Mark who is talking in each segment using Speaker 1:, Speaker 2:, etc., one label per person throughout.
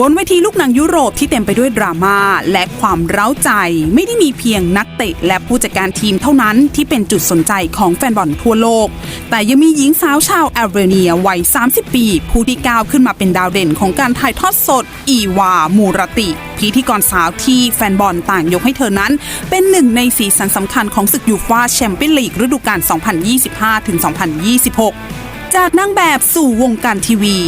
Speaker 1: บนเวทีลูกหนังยุโรปที่เต็มไปด้วยดราม่าและความเร้าใจ ไม่ได้มีเพียงนักเตะและผู้จัดการทีมเท่านั้นที่เป็นจุดสนใจของแฟนบอลทั่วโลก แต่ยังมีหญิงสาวชาวแอลเบเนียวัย 30 ปี ผู้ที่ก้าวขึ้นมาเป็นดาวเด่นของการถ่ายทอดสด อีวา มูรติ พิธีกรสาวที่แฟนบอลต่างยกให้เธอนั้น เป็นหนึ่งในสีสันสำคัญของศึกยูฟ่าแชมเปี้ยนลีกฤดูกาล 2025-2026 จากนางแบบสู่วงการทีวี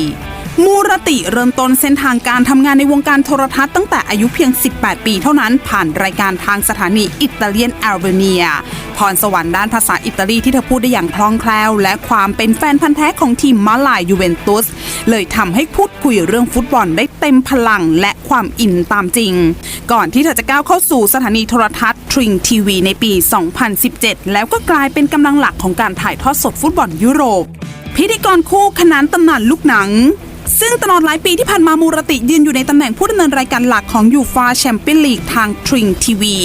Speaker 1: มูรติเริ่มต้นเส้นทางการทำงานในวงการโทรทัศน์ตั้งแต่อายุเพียง 18 ปีเท่านั้นผ่านรายการทางสถานีอิตาเลียนแอลเบเนีย พรสวรรค์ด้านภาษาอิตาลีที่เธอพูดได้อย่างคล่องแคล่ว และความเป็นแฟนพันธ์แท้ของทีมมาลายยูเวนตุส เลยทำให้พูดคุยเรื่องฟุตบอลได้เต็มพลังและความอินตามจริง ก่อนที่เธอจะก้าวเข้าสู่สถานีโทรทัศน์ทริงทีวีในปี 2017 แล้วก็กลายเป็นกำลังหลักของการถ่ายทอดสดฟุตบอลยุโรป พิธีกรคู่ขนานตำนานลูกหนัง ซึ่งตลอดหลายปีที่ผ่านมามูรติยืนอยู่ในตำแหน่งผู้ดำเนินรายการหลักของยูฟาแชมเปี้ยนลีกทางทริงทีวี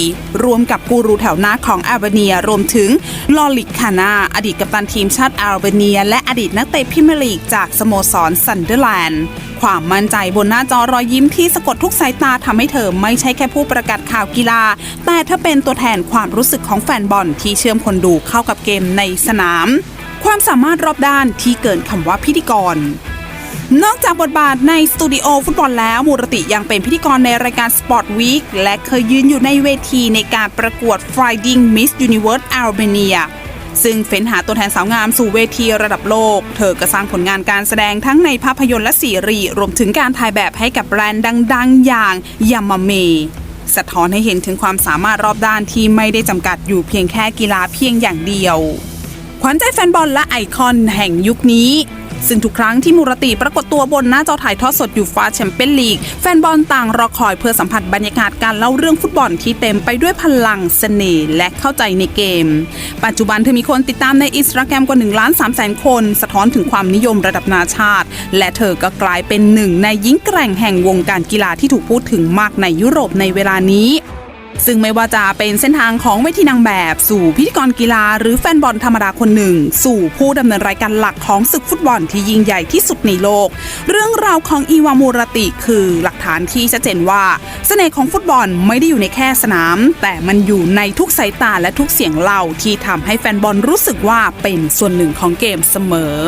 Speaker 1: รวมกับกูรูแถวหน้าของอาร์เบเนีย รวมถึงลอลิกคานาอดีตกัปตันทีมชาติอาร์เบเนีย และอดีตนักเตะพรีเมลีกจากสโมสรซันเดอร์แลนด์ความมั่นใจบนหน้าจอรอยยิ้มที่สะกดทุกสายตาทำให้เธอไม่ใช่แค่ผู้ประกาศข่าวกีฬา แต่เธอเป็นตัวแทนความรู้สึกของแฟนบอลที่เชื่อมคนดูเข้ากับเกมในสนาม ความสามารถรอบด้านที่เกินคำว่าพิธีกร นอกจากบทบาทในสตูดิโอฟุตบอลแล้วมูรติยังเป็นพิธีกรในรายการ Sport Week และเคยยืนอยู่ในเวทีในการประกวด Finding Miss Universe Albania ซึ่งเฟ้นหาตัวแทนสาวงามสู่เวทีระดับโลก เธอก็สร้างผลงานการแสดงทั้งในภาพยนตร์และซีรีส์รวมถึงการถ่ายแบบให้กับแบรนด์ดัง ๆ อย่างยามาเมสะท้อนให้เห็นถึงความสามารถรอบด้านที่ไม่ได้จำกัดอยู่เพียงแค่กีฬาเพียงอย่างเดียว ขวัญใจแฟนบอลและไอคอนแห่งยุคนี้ ซึ่งทุกครั้งที่มูรติปรากฏตัวบนหน้าจอถ่ายทอดสดอยู่ฟ้าแชมเปี้ยนลีก แฟนบอลต่างรอคอยเพื่อสัมผัสบรรยากาศการเล่าเรื่องฟุตบอลที่เต็มไปด้วยพลังเสน่ห์และเข้าใจในเกม ปัจจุบันเธอมีคนติดตามในอินสตาแกรมกว่า1ล้าน3แสนคน สะท้อนถึงความนิยมระดับนาชาติ และเธอก็กลายเป็นหนึ่งในหญิงแกร่งแห่งวงการกีฬาที่ถูกพูดถึงมากในยุโรปในเวลานี้ ซึ่งไม่ว่าจะเป็นเส้นทางของเวทีนางแบบ สู่พิธีกรกีฬา หรือแฟนบอลธรรมดาคนหนึ่ง สู่ผู้ดำเนินรายการหลักของศึกฟุตบอลที่ยิ่งใหญ่ที่สุดในโลก เรื่องราวของอีวามูรติคือหลักฐานที่ชัดเจนว่าเสน่ห์ของฟุตบอลไม่ได้อยู่ในแค่สนาม แต่มันอยู่ในทุกสายตาและทุกเสียงเล่าที่ทำให้แฟนบอลรู้สึกว่าเป็นส่วนหนึ่งของเกมเสมอ